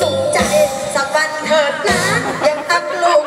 สุขใจสักวันเถิดนะอยังอักลูก